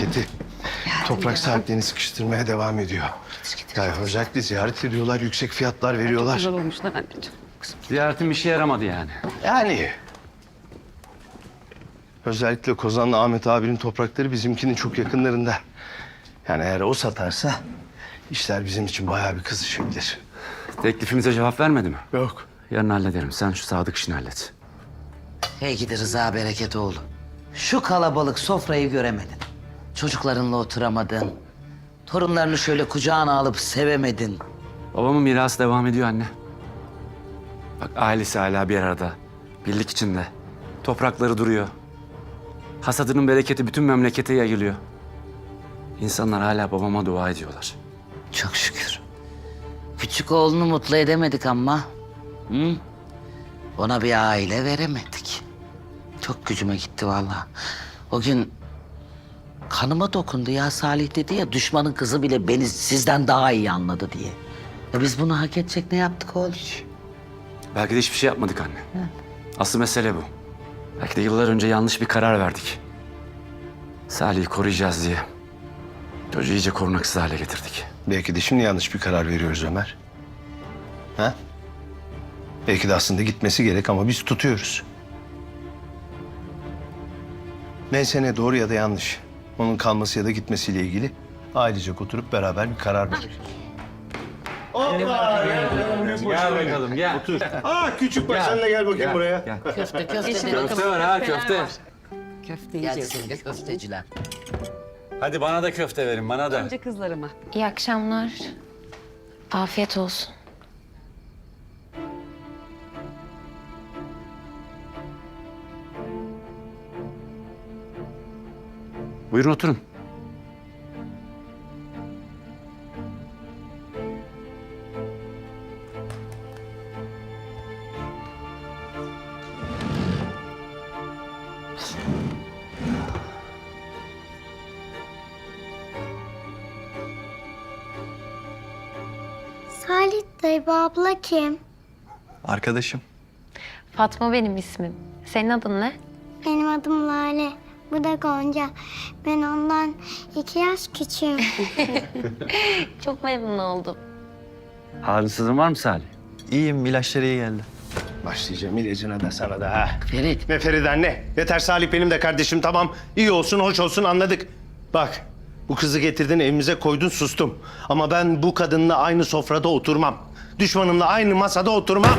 bereketi. Toprak sahiplerini sıkıştırmaya devam ediyor. Yani özellikle ziyaret ediyorlar, yüksek fiyatlar veriyorlar. Güzel olmuşlar anneciğim. Ziyaretim işe yaramadı yani. Yani özellikle Kozan'la Ahmet abinin toprakları bizimkinin çok yakınlarında. Yani eğer o satarsa işler bizim için bayağı bir kızışabilir. Teklifimize cevap vermedi mi? Yok. Yarın hallederim. Sen şu Sadık işini hallet. Hey gidi Rıza Bereketoğlu. Şu kalabalık sofrayı göremedin. Çocuklarınla oturamadın. Torunlarını şöyle kucağına alıp sevemedin. Babamın mirası devam ediyor anne. Bak ailesi hala bir arada. Birlik içinde. Toprakları duruyor. Hasadının bereketi bütün memlekete yayılıyor. İnsanlar hala babama dua ediyorlar. Çok şükür. Küçük oğlunu mutlu edemedik ama. Hı? Ona bir aile veremedik. Çok gücüme gitti vallahi. O gün kanıma dokundu ya Salih dedi ya düşmanın kızı bile beni sizden daha iyi anladı diye. Ya biz bunu hak edecek ne yaptık oğlum? Belki de hiçbir şey yapmadık anne. Asıl mesele bu. Belki de yıllar önce yanlış bir karar verdik. Salih'i koruyacağız diye. Çocuğu iyice korunaksız hale getirdik. Belki de şimdi yanlış bir karar veriyoruz Ömer. Ha? Belki de aslında gitmesi gerek ama biz tutuyoruz. Neyse ne doğru ya da yanlış. Onun kalması ya da gitmesiyle ilgili ailecek oturup beraber bir karar veririz. Gel bakalım gel. Aa küçük bak sen de gel bakayım buraya. Köfte köfte dedi. bakalım. Köfte var ha köfte. Köfte yiyeceğiz. senin köfteciler. Hadi bana da köfte verin bana da. Önce kızlarıma. İyi akşamlar. Afiyet olsun. Buyurun oturun. Salih dayı bu abla kim? Arkadaşım. Fatma benim ismim. Senin adın ne? Benim adım Lale. Bu da Gonca. Ben ondan iki yaş küçüğüm. Çok memnun oldum. Ağrısızın var mı Salih? İyiyim, ilaçları iyi geldi. Başlayacağım ilacına da sana da ha. Ferit Ne Feride ne? Yeter Salih benim de kardeşim tamam. İyi olsun, hoş olsun anladık. Bak bu kızı getirdin evimize koydun sustum. Ama ben bu kadınla aynı sofrada oturmam. Düşmanımla aynı masada oturmam.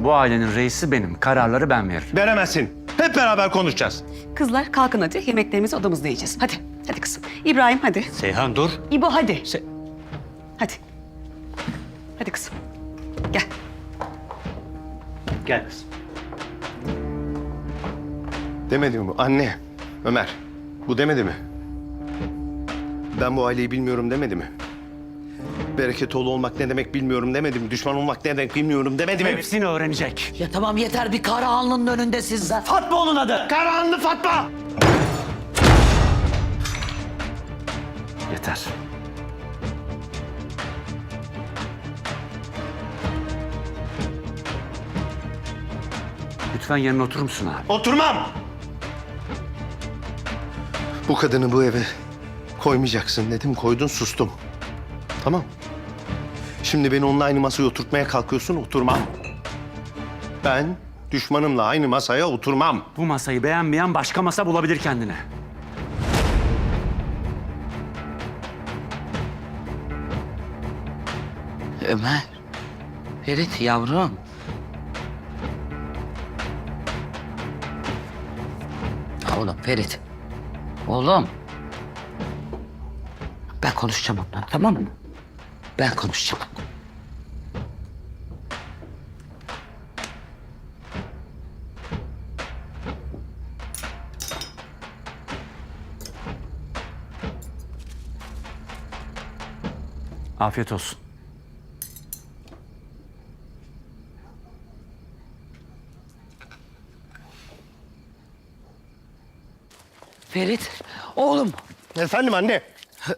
Bu ailenin reisi benim. Kararları ben veririm. Veremezsin. Hep beraber konuşacağız. Kızlar kalkın hadi. Yemeklerimizi odamızda yiyeceğiz. Hadi. Hadi kızım. İbrahim hadi. Seyhan dur. İbo hadi. Hadi. Hadi kızım. Gel. Gel kızım. Demedi mi bu? Anne, Ömer. Bu demedi mi? Ben bu aileyi bilmiyorum demedi mi? Bereketoğlu olmak ne demek bilmiyorum demedi mi? Düşman olmak ne demek bilmiyorum demedi mi? Hepsini öğrenecek. ya tamam yeter bir kara alnının önünde sizden. Fatma onun adı. Karahanlı Fatma! Yeter. Lütfen yerine oturur musun abi? Oturmam! Bu kadını bu eve koymayacaksın dedim. Koydun sustum. Tamam. Şimdi beni onunla aynı masaya oturtmaya kalkıyorsun. Oturmam. Ben düşmanımla aynı masaya oturmam. Bu masayı beğenmeyen başka masa bulabilir kendine. Ömer. Ferit yavrum. Oğlum Ferit. Oğlum. Ben konuşacağım ondan tamam mı? Ben konuşacağım. Afiyet olsun. Ferit. Oğlum. Efendim anne.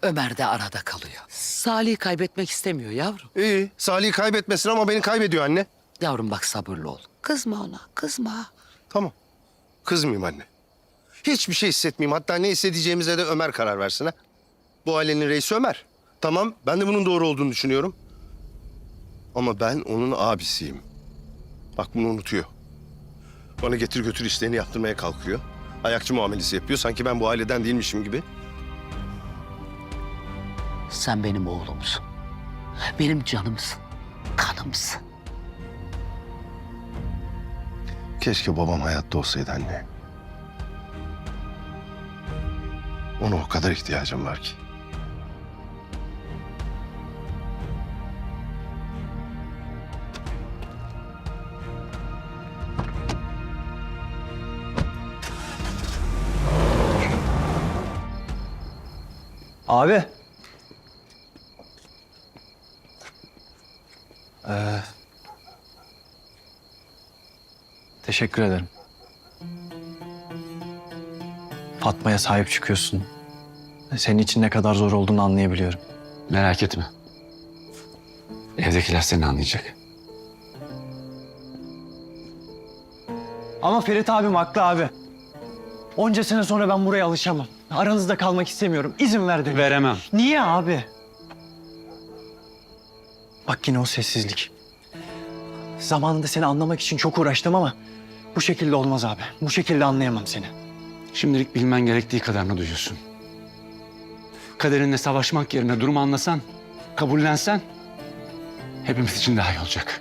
Ömer de arada kalıyor. Salih'i kaybetmek istemiyor yavrum. İyi. Salih'i kaybetmesin ama beni kaybediyor anne. Yavrum bak sabırlı ol. Kızma ona, kızma. Tamam. Kızmayayım anne. Hiçbir şey hissetmeyeyim. Hatta ne hissedeceğimize de Ömer karar versin ha. Bu ailenin reisi Ömer. Tamam ben de bunun doğru olduğunu düşünüyorum. Ama ben onun abisiyim. Bak bunu unutuyor. Bana getir götür işlerini yaptırmaya kalkıyor. Ayakçı muamelesi yapıyor. Sanki ben bu aileden değilmişim gibi. Sen benim oğlumsun. Benim canımsın. Kanımsın. Keşke babam hayatta olsaydı anne. Ona o kadar ihtiyacım var ki. Abi. Ee, teşekkür ederim. Fatma'ya sahip çıkıyorsun. Senin için ne kadar zor olduğunu anlayabiliyorum. Merak etme. Evdekiler seni anlayacak. Ama Ferit abim haklı abi. Onca sene sonra ben buraya alışamam. Aranızda kalmak istemiyorum. İzin ver dedim. Veremem. Niye abi? Bak yine o sessizlik. Zamanında seni anlamak için çok uğraştım ama bu şekilde olmaz abi. Bu şekilde anlayamam seni. Şimdilik bilmen gerektiği kadarını duyuyorsun. Kaderinle savaşmak yerine durumu anlasan, kabullensen hepimiz için daha iyi olacak.